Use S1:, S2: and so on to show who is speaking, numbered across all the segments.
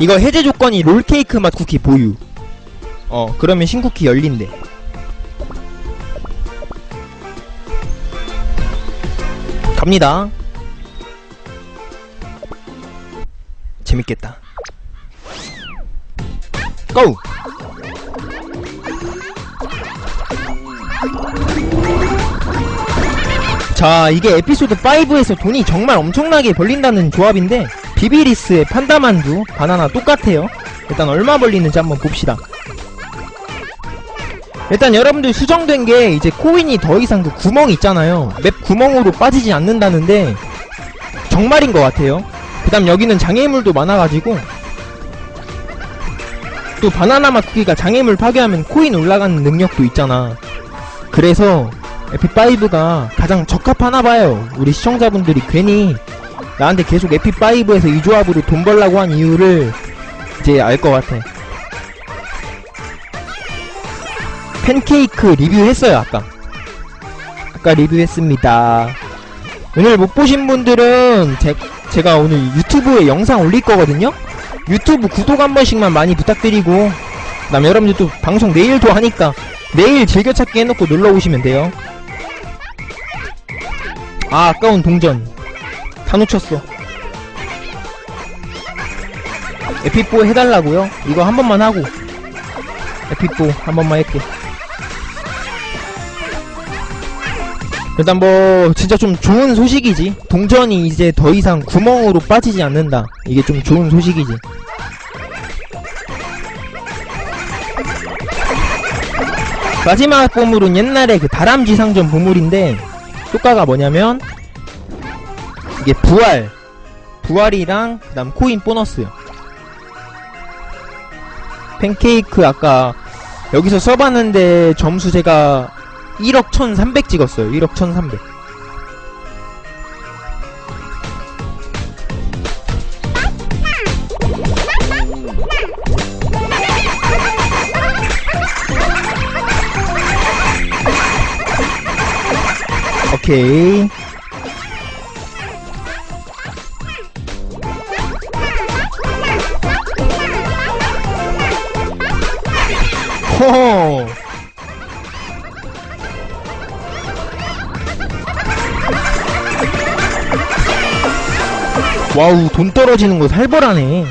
S1: 이거 해제 조건이 롤케이크 맛 쿠키 보유. 어 그러면 신쿠키 열린대. 갑니다. 재밌겠다. 고! 자 이게 에피소드 5에서 돈이 정말 엄청나게 벌린다는 조합인데 비비리스의 판다만두 바나나 똑같아요. 일단 얼마 벌리는지 한번 봅시다. 일단 여러분들 수정된 게 이제 코인이 더 이상 그 구멍 있잖아요. 맵 구멍으로 빠지지 않는다는데 정말인 것 같아요. 그 다음 여기는 장애물도 많아가지고 또 바나나 맛 쿠키가 장애물 파괴하면 코인 올라가는 능력도 있잖아. 그래서 에피5가 가장 적합하나봐요. 우리 시청자분들이 괜히 나한테 계속 에피5에서 이 조합으로 돈 벌라고 한 이유를 이제 알 것 같아. 팬케이크 리뷰했어요 아까. 아까 리뷰했습니다. 오늘 못 보신 분들은 제, 제가 오늘 유튜브에 영상 올릴 거거든요? 유튜브 구독 한 번씩만 많이 부탁드리고 그 다음 여러분들 또 방송 내일도 하니까 내일 즐겨찾기 해놓고 놀러 오시면 돼요. 아 아까운 동전 다 놓쳤어. 에피뽀 해달라고요? 이거 한 번만 하고. 에피뽀 한 번만 할게. 일단 뭐 진짜 좀 좋은 소식이지. 동전이 이제 더 이상 구멍으로 빠지지 않는다. 이게 좀 좋은 소식이지. 마지막 보물은 옛날에 그 다람쥐 상점 보물인데 효과가 뭐냐면 이게 부활. 부활이랑 그 다음 코인 보너스요 팬케이크 아까 여기서 써봤는데 점수 제가 1억 1300 찍었어요. 1억 1300 오케이 와우 돈 떨어지는 거 살벌하네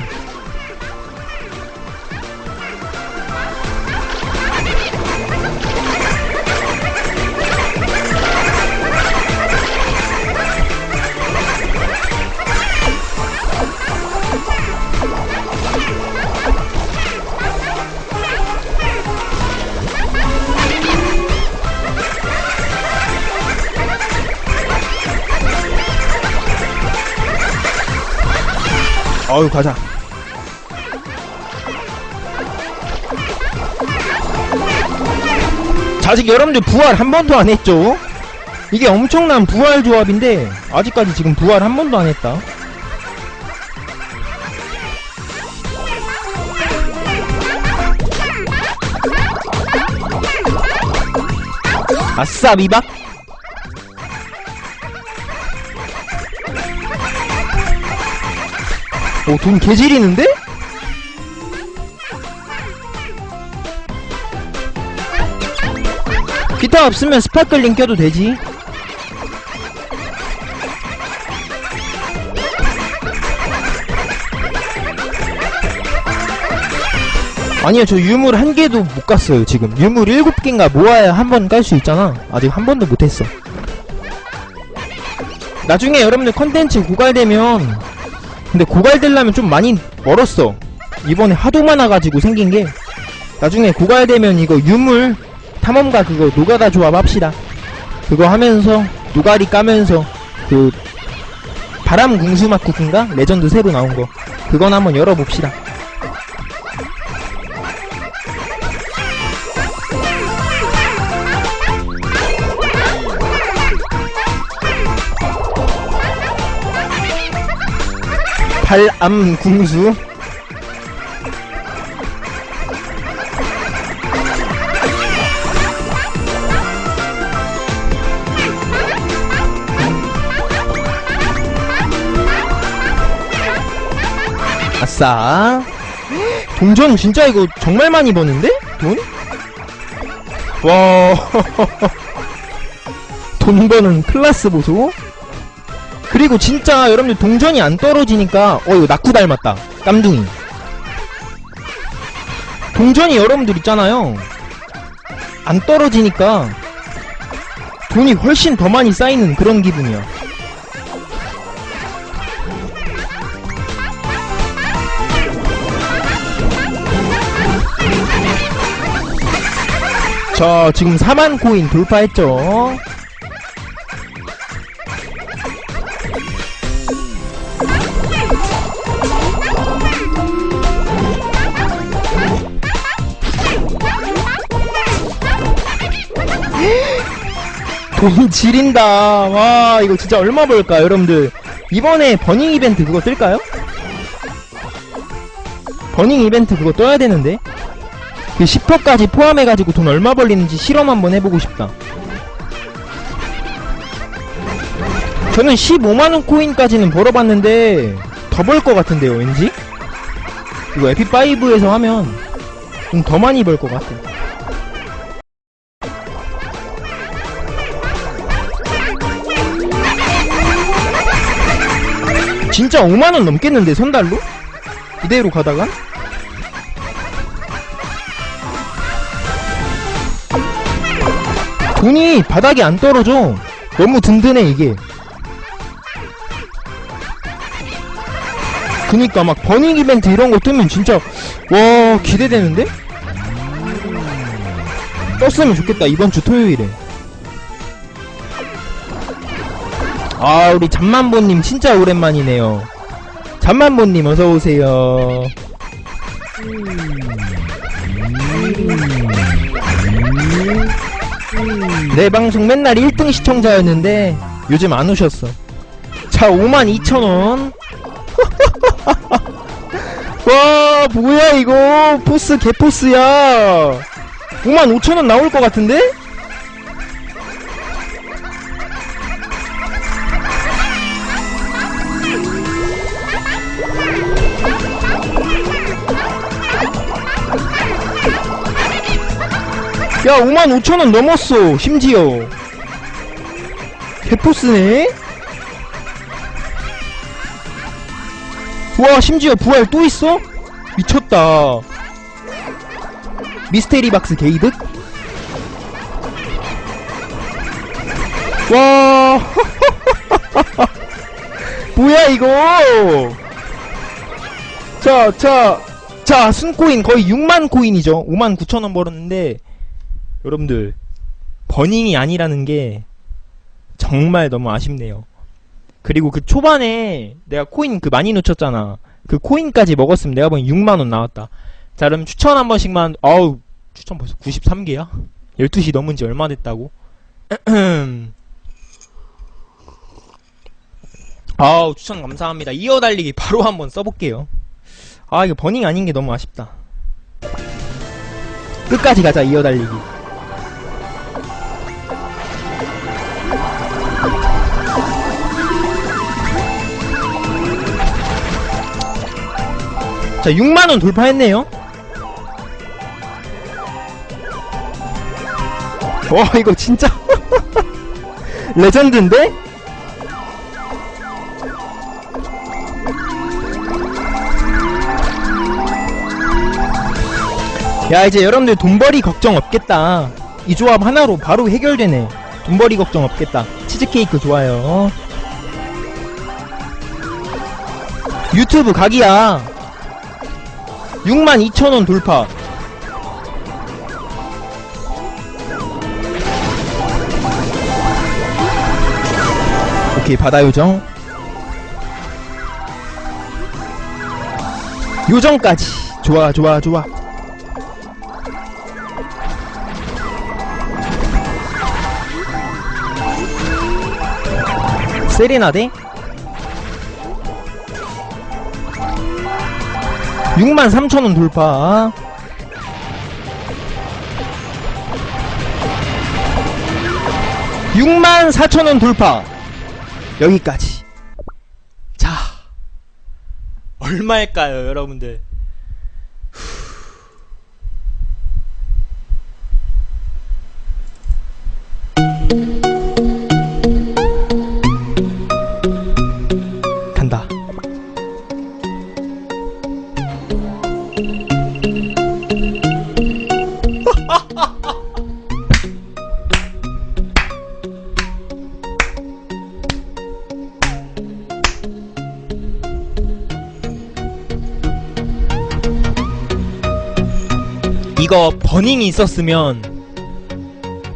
S1: 어유 가자. 자, 아직 여러분들 부활 한 번도 안 했죠? 이게 엄청난 부활 조합인데 아직까지 지금 부활 한 번도 안 했다. 아싸 미박 오, 돈 개지리는데? 기타 없으면 스파클링 껴도 되지. 아니요, 저 유물 한 개도 못 갔어요, 지금. 유물 일곱 개인가 모아야 한 번 깔 수 있잖아. 아직 한 번도 못 했어. 나중에 여러분들 컨텐츠 고갈되면 근데 고갈되려면 좀 많이 멀었어. 이번에 하도 많아가지고 생긴 게. 나중에 고갈되면 이거 유물 탐험가 그거 노가다 조합 합시다. 그거 하면서 노가리 까면서 그 바람 궁수맛 쿠키인가? 레전드 새로 나온 거. 그건 한번 열어봅시다 발암 궁수 아싸 동전 진짜 이거 정말 많이 버는데? 돈? 와. 돈 버는 클라스 보소. 그리고 진짜 여러분들 동전이 안 떨어지니까 어 이거 낙구 닮았다. 깜둥이. 동전이 여러분들 있잖아요. 안 떨어지니까 돈이 훨씬 더 많이 쌓이는 그런 기분이야. 자, 지금 4만 코인 돌파했죠? 돈 지린다. 와, 이거 진짜 얼마 벌까, 여러분들. 이번에 버닝 이벤트 그거 뜰까요? 버닝 이벤트 그거 떠야 되는데? 그 10%까지 포함해가지고 돈 얼마 벌리는지 실험 한번 해보고 싶다. 저는 15만원 코인까지는 벌어봤는데, 더 벌 것 같은데요, 왠지? 이거 에피5에서 하면, 좀 더 많이 벌 것 같아. 진짜 5만원 넘겠는데, 선달로? 이대로 가다가? 돈이 바닥에 안 떨어져. 너무 든든해, 이게. 그니까 막 버닝 이벤트 이런 거 뜨면 진짜, 와, 기대되는데? 떴으면 좋겠다, 이번 주 토요일에. 아, 우리 잠만보님 진짜 오랜만이네요. 잠만보님 어서오세요. 내 방송 맨날 1등 시청자였는데 요즘 안 오셨어. 자, 52,000원. 와, 뭐야 이거? 포스 개포스야. 55,000원 나올 것 같은데? 야, 55,000원 넘었어, 심지어. 개포스네? 와, 심지어 부활 또 있어? 미쳤다. 미스테리 박스 게이득? 와, 뭐야, 이거! 자, 자, 자, 순코인 거의 6만 코인이죠. 5만 9천원 벌었는데, 여러분들 버닝이 아니라는 게 정말 너무 아쉽네요. 그리고 그 초반에 내가 코인 그 많이 놓쳤잖아. 그 코인까지 먹었으면 내가 보기엔 6만 원 나왔다. 자, 그럼 추천 한 번씩만 아우 추천 벌써 93개야? 12시 넘은 지 얼마 됐다고? 아우 추천 감사합니다. 이어 달리기 바로 한번 써볼게요. 아 이거 버닝 아닌 게 너무 아쉽다. 끝까지 가자 이어 달리기. 자, 6만원 돌파했네요. 와, 이거 진짜. 레전드인데? 야, 이제 여러분들 돈벌이 걱정 없겠다. 이 조합 하나로 바로 해결되네. 돈벌이 걱정 없겠다. 치즈케이크 좋아요. 유튜브 각이야. 62,000원 돌파. 오케이, 바다 요정. 요정까지. 좋아, 좋아, 좋아. 세레나 6만 3천원 돌파 ,000원 6만 4천원 돌파. 여기까지. 자 얼마일까요 여러분들? 후. 이거 버닝이 있었으면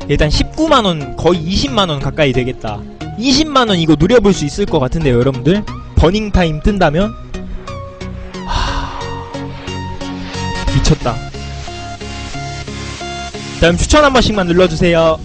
S1: 일단 19만원 거의 20만원 가까이 되겠다. 20만원 이거 누려볼 수 있을 것 같은데요 여러분들? 버닝 타임 뜬다면? 하... 미쳤다. 다음 추천 한 번씩만 눌러주세요